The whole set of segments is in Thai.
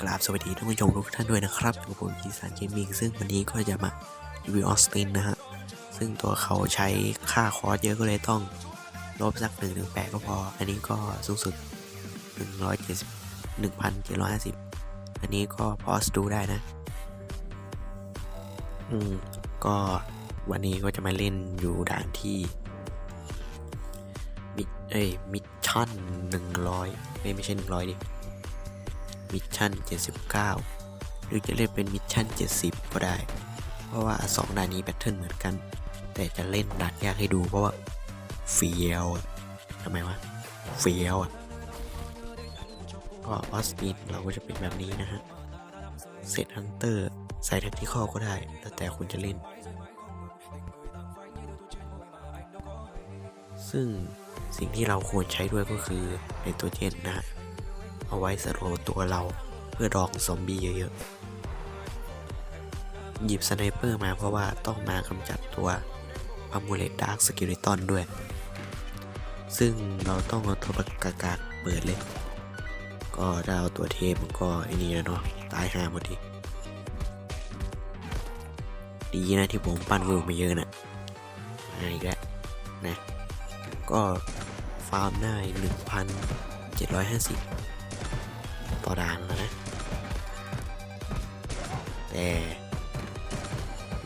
กราบสวัสดีท่านผู้ชมทุกท่านด้วยนะครับอยู่กับผมกีสานเกมมิ่งซึ่งวันนี้ก็จะมารีวิวออสตินนะฮะ ซึ่งตัวเขาใช้ค่าคอร์สเยอะก็เลยต้องลบสักหนึ่งถึงแปก็พอ อันนี้ก็สูงสุดหนึ่งร้อยเจ็ดสิบหนึ่งพันเจ็ดร้อยห้าสิบอันนี้ก็พอสดูได้นะ อืม ก็วันนี้ก็จะมาเล่นอยู่ด่านที่ มิเอ้ยมิชชั่นหนึ่งร้อยไม่ไม่ใช่หนึ่งร้อยดิ มิชชั่น 79 หรือจะเล่นเป็นมิชชั่น 70 ก็ได้ เพราะว่าสองด่านนี้แพทเทิร์นเหมือนกัน แต่จะเล่นด่านยากให้ดูเพราะว่าเฟียวทำไมวะเฟียวอะก็ออสตินเราก็จะเป็นแบบนี้นะฮะเซตฮันเตอร์ใส่แท็กติคอก็ได้แล้วแต่คุณจะเล่น ซึ่งสิ่งที่เราควรใช้ด้วยก็คือในตัวเจนนะฮะ เอาไว้สโลว์ตัวเราเพื่อดองซอมบี้เยอะๆ หยิบสไนเปอร์มาเพราะว่าต้องมากำจัดตัวอามูเลตดาร์คสกิลิตอนด้วย ซึ่งเราต้องเอาตัวกากากเปิดเลย ก็ถ้าเอาตัวเทพมันก็ไอ้นี่นะเนาะตายหาหมดดิดีนะที่ผมปั้นวิวมาเยอะนะมาอีกแล้วนะ ก็ฟาร์มได้ 1,750 ต่อด่านแล้วนะ แต่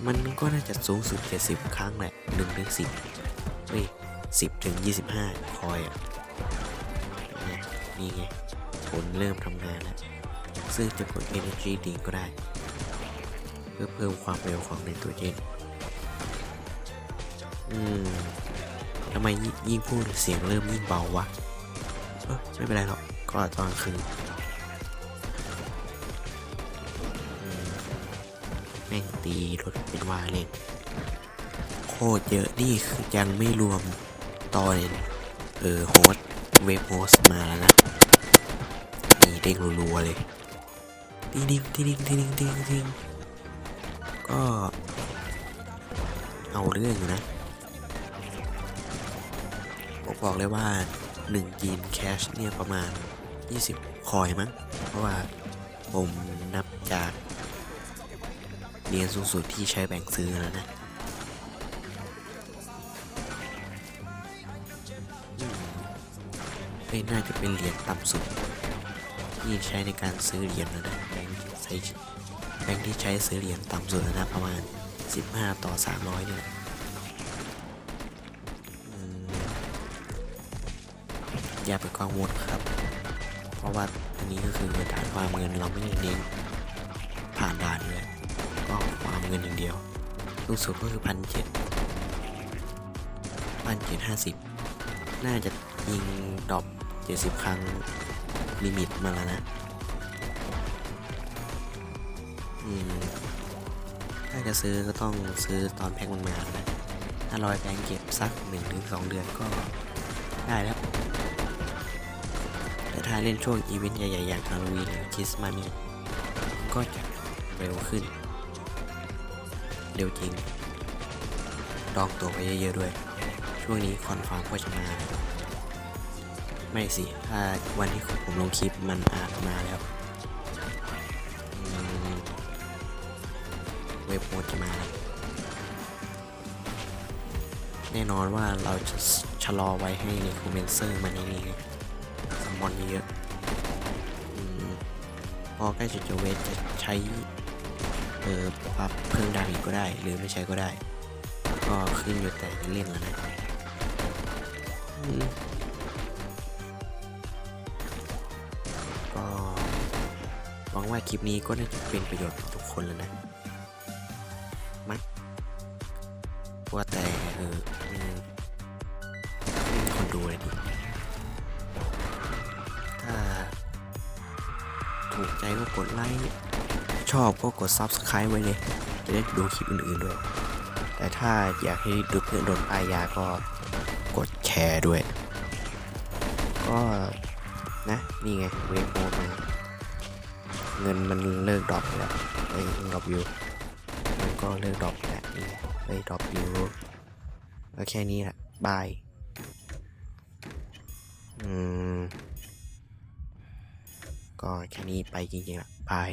มันก็น่าจะสูงสุดแค่สิบครั้งแหละหนึ่งถึงสิบเฮ้ยสิบถึงยี่สิบห้าคอยอะนี่ไงผลเริ่มทำงานแล้วซึ่งจะกด Energy d r i n ก็ได้ เพื่อเพิ่มความเร็วของในตัวเจนอืมทำไมยิยิ่งพูดเสียงเริ่มยิ่งเบาวะ เอ้ยไม่เป็นไรหรอก ก็ตอนคืน แม่งตีรถเป็นว่าเล่นโคตรเยอะนี่คือยังไม่รวมตอนเออโฮสเว็บโฮสมาแล้วนะนี่เด้งรัวๆเลยติ๊งติ๊งติ๊งติ๊งติ๊งติ๊งติ๊งก็เอาเรื่องอยู่นะผมบอกเลยว่า1ยีนแคชเนี่ยประมาณ 20 คอยมั้ง เพราะว่าผมนับจาก เหรียญสูงสุดที่ใช้แบ่งซื้อแล้วนะอืมเอ้ยน่าจะเป็นเหรียญต่ำสุด ที่ใช้ในการซื้อเหรียญแล้วนะแบงค์ใช้แบงค์ที่ใช้ซื้อเหรียญต่ำสุดนะประมาณ 15 ต่อ 300เนี่ยอย่าไปกังวลครับ เพราะว่าอันนี้ก็คือฐานความเงินเราไม่ได้เน้นผ่านด่านเลย เงินอย่างเดียว สูงสุดก็คือพันเจ็ดพันเจ็ดห้าสิบน่าจะยิงดอปเจ็ดสิบครั้งลิมิตมาแล้วนะอืมถ้าจะซื้อก็ต้องซื้อตอนแพ็คมันมานะถ้ารอยแบงเก็บสักหนึ่งถึงสองเดือนก็ได้แล้ว แต่ถ้าเล่นช่วงอีเวนต์ใหญ่ๆอย่างฮาโลวีนหรือคริสต์มาสนี่ก็จะเร็วขึ้น เร็วจริงดองตัวไว้เยอะๆด้วย ช่วงนี้คอนฟาร์มก็จะมา ไม่สิ ถ้าวันที่ผมลงคลิปมันอาจมาแล้ว เว็บโมดจะมาแแน่นอนว่าเราจะชะลอไว้ให้ในคอมเมนเซอร์มันนี่สมอนเยอะพอใกล้จุดจบเวทจะใช้ ออปรับเพิ่มดาเมจก็ได้ หรือไม่ใช้ก็ได้ ก็ขึ้นอยู่แต่จะเล่นแล้วนะก็หวังว่าคลิปนี้ก็น่าจะเป็นประโยชน์กับทุกคนแล้วนะมัดว่าแต่เออมีคนดูเลยดิถ้าถูกใจก็กดไลค์ ชอบก็กด Subscribe ไว้เลย จะได้ดูคลิปอื่นๆด้วย แต่ถ้าอยากให้ดูเพื่อนโดนปายยาก็กดแชร์ด้วย ก็นะนี่ไงเวฟโมมาเงินมันเลิกดรอปแล้วไอ้ดรอปอยู่มันก็เลิกดรอปแล้วนี่ไอ้ดรอปอยู่ก็แค่นี้แหละบายอืมก็แค่นี้ไปจริงๆละบาย